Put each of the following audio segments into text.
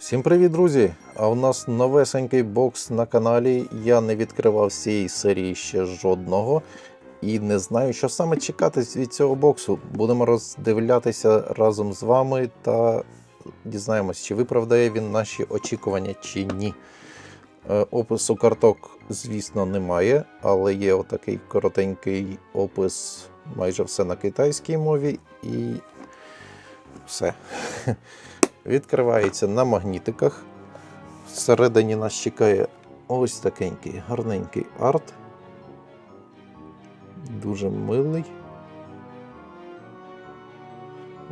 Всім привіт, друзі! А у нас новесенький бокс на каналі. Я не відкривав цієї серії ще жодного і не знаю, що саме чекати від цього боксу. Будемо роздивлятися разом з вами та дізнаємось, чи виправдає він наші очікування чи ні. Е, Опису карток, звісно, немає, але є отакий коротенький опис, майже все на китайській мові і все. Відкривається на магнітиках. Всередині нас чекає ось такенький гарненький арт. Дуже милий.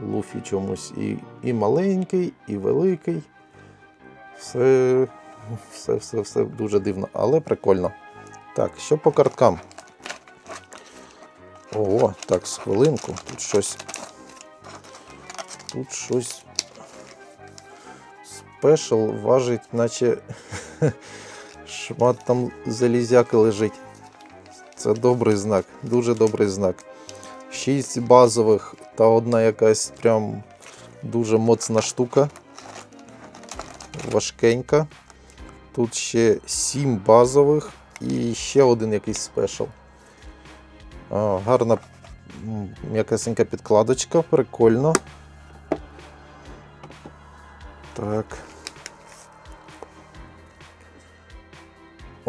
Луфі чомусь і, і маленький, і великий. Все, все, все, все дуже дивно, але прикольно. Так, що по карткам? О, так, з хвилинку. Тут щось. Тут щось спешл важить, наче шмат там залізяки лежить. Це добрий знак, дуже добрий знак. Шість базових та одна якась прям дуже моцна штука. Важкенька. Тут ще сім базових і ще один якийсь спешл. Гарна м'якесенька підкладочка, прикольно. Так.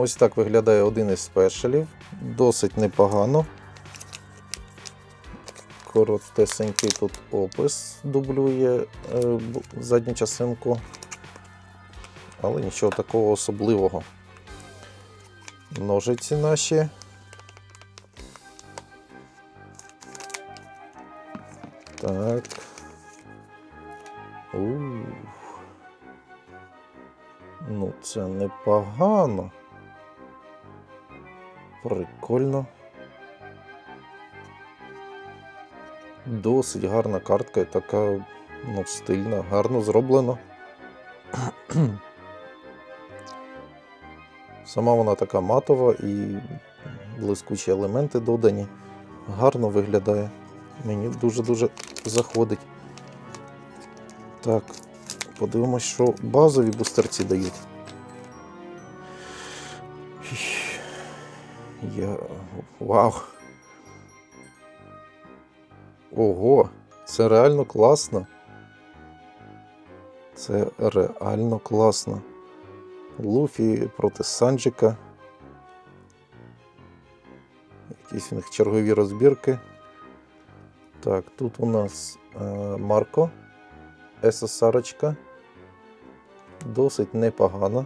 Ось так виглядає один із спешалів. Досить непогано. Коротесенький тут опис дублює е, задню частинку. Але нічого такого особливого. Ножиці наші. Так. Ух. Ну, це непогано. Прикольно. Досить гарна картка і така ну, стильна, гарно зроблена. Сама вона така матова і блискучі елементи додані. Гарно виглядає. Мені дуже-дуже заходить. Так, подивимось, що базові бустерці дають. Я. Вау. Ого, це реально класно. Це реально класно. Луфі проти Санджика. Якісь у них чергові розбірки. Так, тут у нас е, Марко. СССРочка. Досить непогано.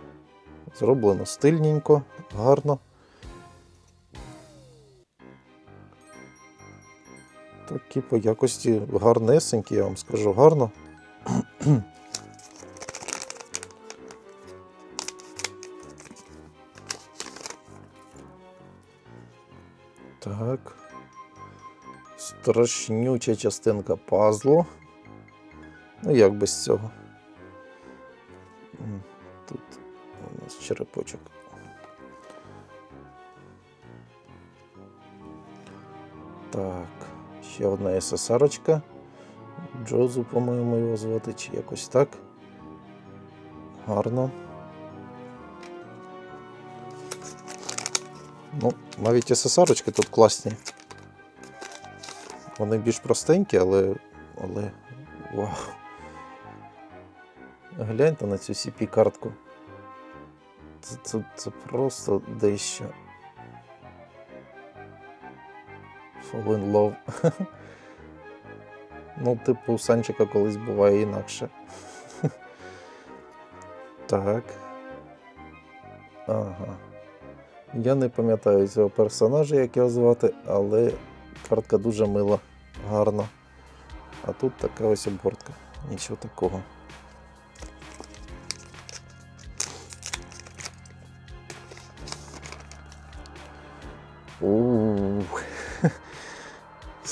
Зроблено стильненько, гарно. Такі по якості гарнесенькі, я вам скажу, гарно. Так. Страшнюча частинка пазлу. Ну, як без цього? Тут у нас черепочок. Так, ще одна СССРочка. Джозу, по-моєму, його звати, чи якось так. Гарно. Ну, навіть СССРочки тут класні. Вони більш простенькі, але. але. Вау. Гляньте на цю CP картку. Це, це, це просто дещо. Fall love. ну, типу, у Санчика колись буває інакше. так. Ага. Я не пам'ятаю цього персонажа, як його звати, але картка дуже мила, гарна. А тут така ось обгортка. Нічого такого. Ух.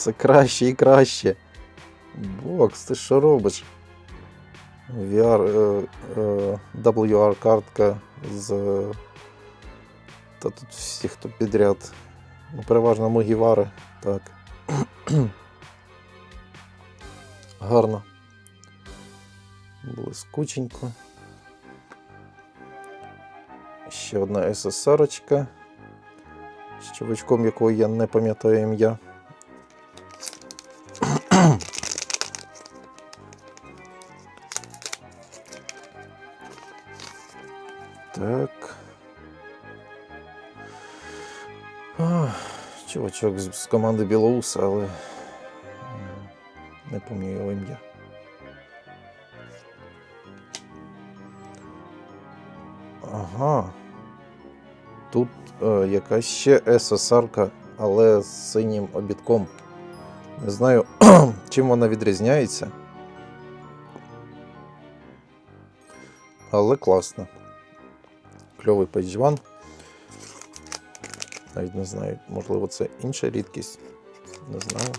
Все краще і краще. Бокс, ти що робиш? VR, е, е, WR картка з. Та тут всі, хто підряд. Ну, переважно Мугівари. Так. Гарно. Блискученько. Ще одна СССР, з чувачком, якого я не пам'ятаю ім'я. Чувачок з, команди Білоуса, але не пам'ятаю його ім'я. Ага. Тут е, якась ще СССР, але з синім обідком. Не знаю, чим вона відрізняється. Але класно. Кльовий пейджван. Навіть не знаю, можливо, це інша рідкість. Не знаю.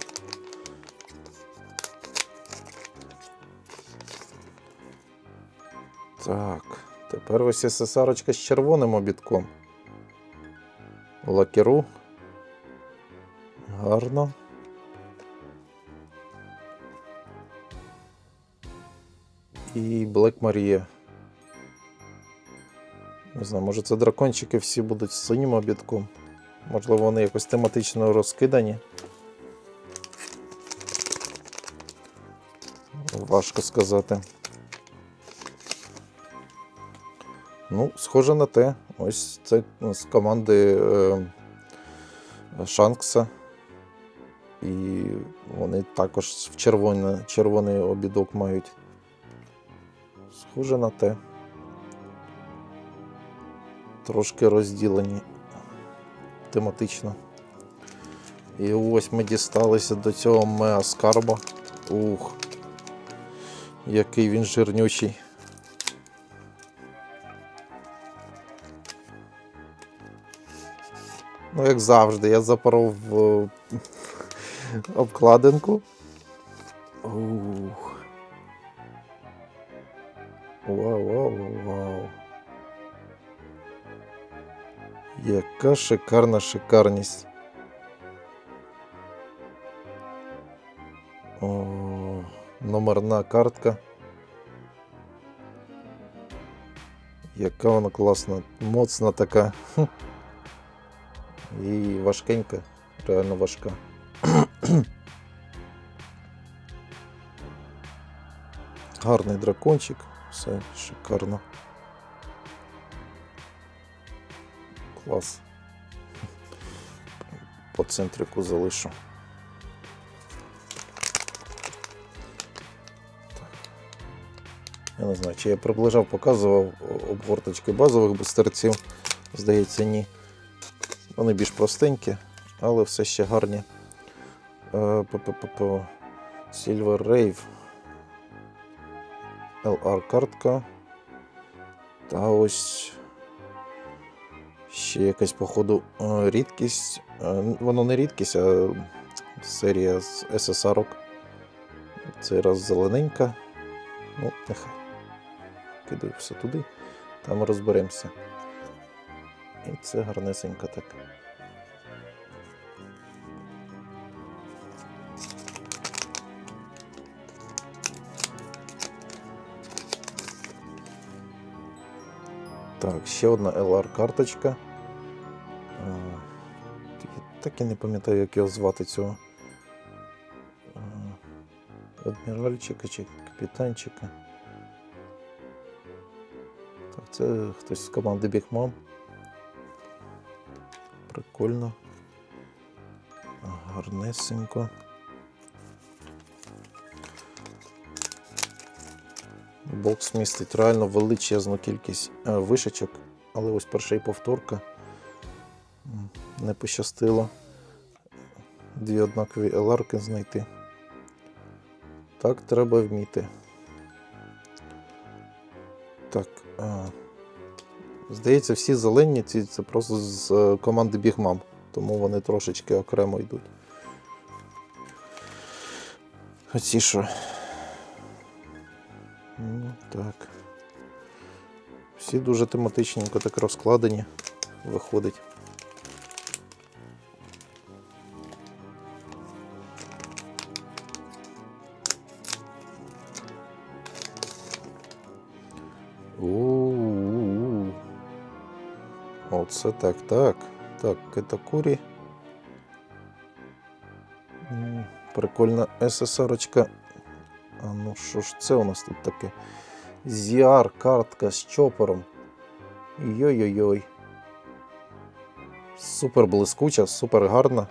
Так, тепер ось СССР з червоним обідком. Лакеру. Гарно. І Black Maria. Не знаю, може це дракончики всі будуть з синім обідком. Можливо, вони якось тематично розкидані. Важко сказати. Ну, схоже на те. Ось це з команди е, Шанкса. І вони також в червоне, червоний обідок мають. Схоже на те. Трошки розділені тематично. І ось ми дісталися до цього меаскарба. Ух. Який він жирнючий. Ну, як завжди, я запоров в обкладинку. Ух. Вау, вау, вау. Яка шикарна шикарність. О, номерна картка. Яка вона класна, моцна така. Хм. І важкенька, реально важка. Гарний дракончик, все шикарно. Клас. По центрику залишу. Я не знаю, чи я приближав, показував обгорточки базових бустерців. Здається, ні. Вони більш простенькі, але все ще гарні. Е. Silver Rave. LR картка. Та ось ще якась, походу, е, рідкість. Е, Воно не рідкість, а серія з SSR. Цей раз зелененька. Ну, нехай. Кидаю все туди, там розберемося. І це гарнесенько так. Так, ще одна LR-карточка. Так- і не пам'ятаю, як його звати цього. Адміральчика чи капітанчика. Так, це хтось з команди Mom. Прикольно. Гарнесенько. Бокс містить реально величезну кількість е, вишечок, але ось перша і повторка. Не пощастило. Дві однакові еларки знайти. Так треба вміти. Так. А... Здається, всі зелені ці це просто з е, команди Big Mom, тому вони трошечки окремо йдуть. Оці що. Ну, так. Всі дуже тематичненько так розкладені. Виходить. Оце так, так. Так, Китакурі. Прикольна СССРочка. А ну що ж це у нас тут таке? ZR картка з чопором. Йой-йой-йой. Супер блискуча, супер гарна.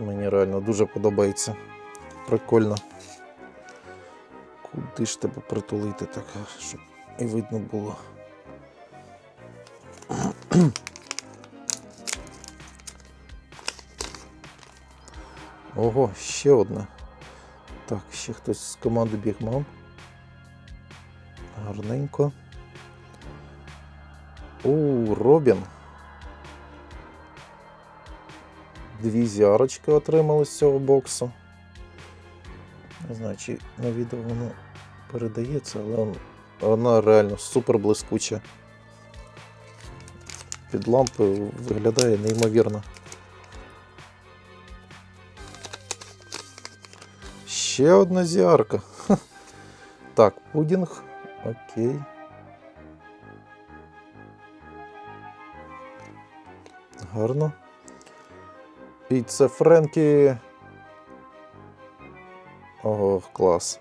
Мені реально дуже подобається. Прикольно. Куди ж тебе притулити так, щоб і видно було. Ого, ще одна. Так, ще хтось з команди Бігмам. Гарненько. У, Робін. Дві зярочки отримали з цього боксу. Не знаю, чи на відео воно передається, але он- вона реально супер блискуча. Під лампою виглядає неймовірно. Ще одна зіарка. Ха. Так, пудінг. Окей. Гарно. І це Френкі. Ого, клас.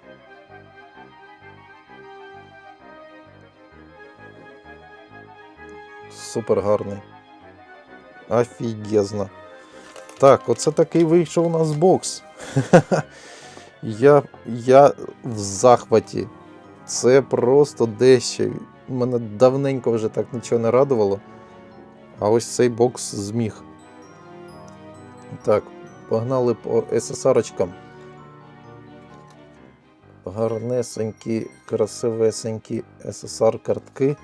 Супер гарний. Офігезно. Так, оце такий вийшов у нас бокс. Я, я в захваті. Це просто дещо. Мене давненько вже так нічого не радувало. А ось цей бокс зміг. Так, погнали по СССРочкам. Гарнесенькі, красивесенькі СССР картки.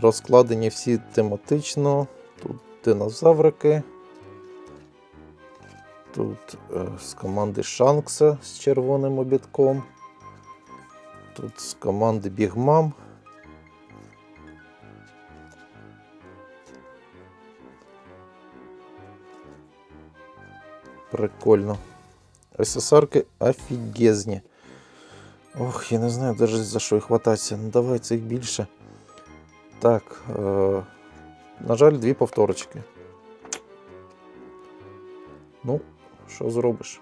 Розкладені всі тематично. Тут динозаврики. Тут е, з команди Шанкса з червоним обідком. Тут з команди Бігмам. Прикольно. СССРки офігезні. Ох, я не знаю навіть за що їх хвататися. Ну давай цих більше. Так. Е, на жаль, дві повторочки. Ну, що зробиш?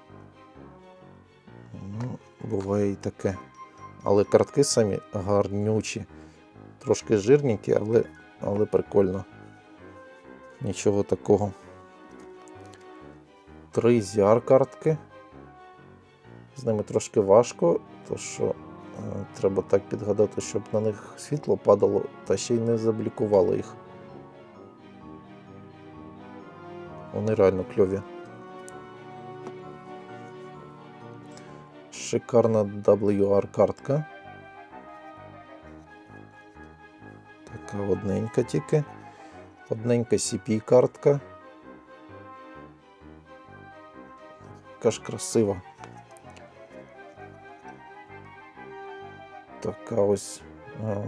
Ну, буває і таке. Але картки самі гарнючі. Трошки жирненькі, але, але прикольно. Нічого такого. Три зяр картки. З ними трошки важко, то що треба так підгадати, щоб на них світло падало, та ще й не заблікувало їх. Вони реально кльові. Шикарна WR картка. Така одненька тільки. Одненька CP картка. Така ж красива. Така ось а,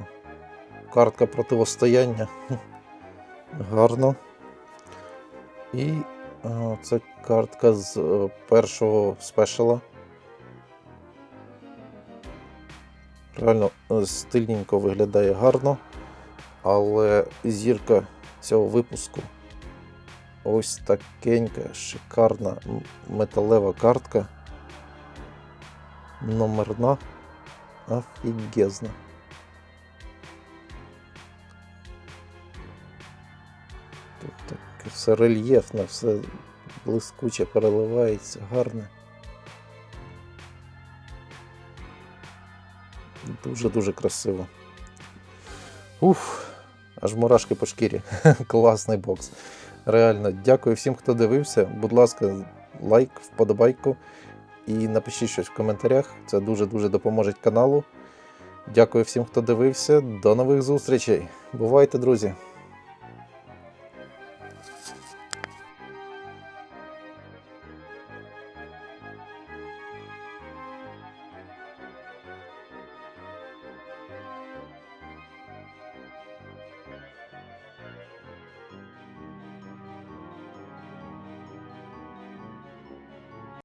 картка противостояння. Гарно. І а, це картка з е, першого спешала. Реально е, стильненько виглядає гарно, але зірка цього випуску ось такенька, шикарна металева картка. Номерна. Офігезна. Тут таке все рельєфне, все блискуче переливається, гарне. Дуже-дуже красиво. Уф, аж мурашки по шкірі. Класний бокс. Реально, дякую всім, хто дивився. Будь ласка, лайк, вподобайку і напишіть щось в коментарях. Це дуже-дуже допоможе каналу. Дякую всім, хто дивився. До нових зустрічей. Бувайте, друзі!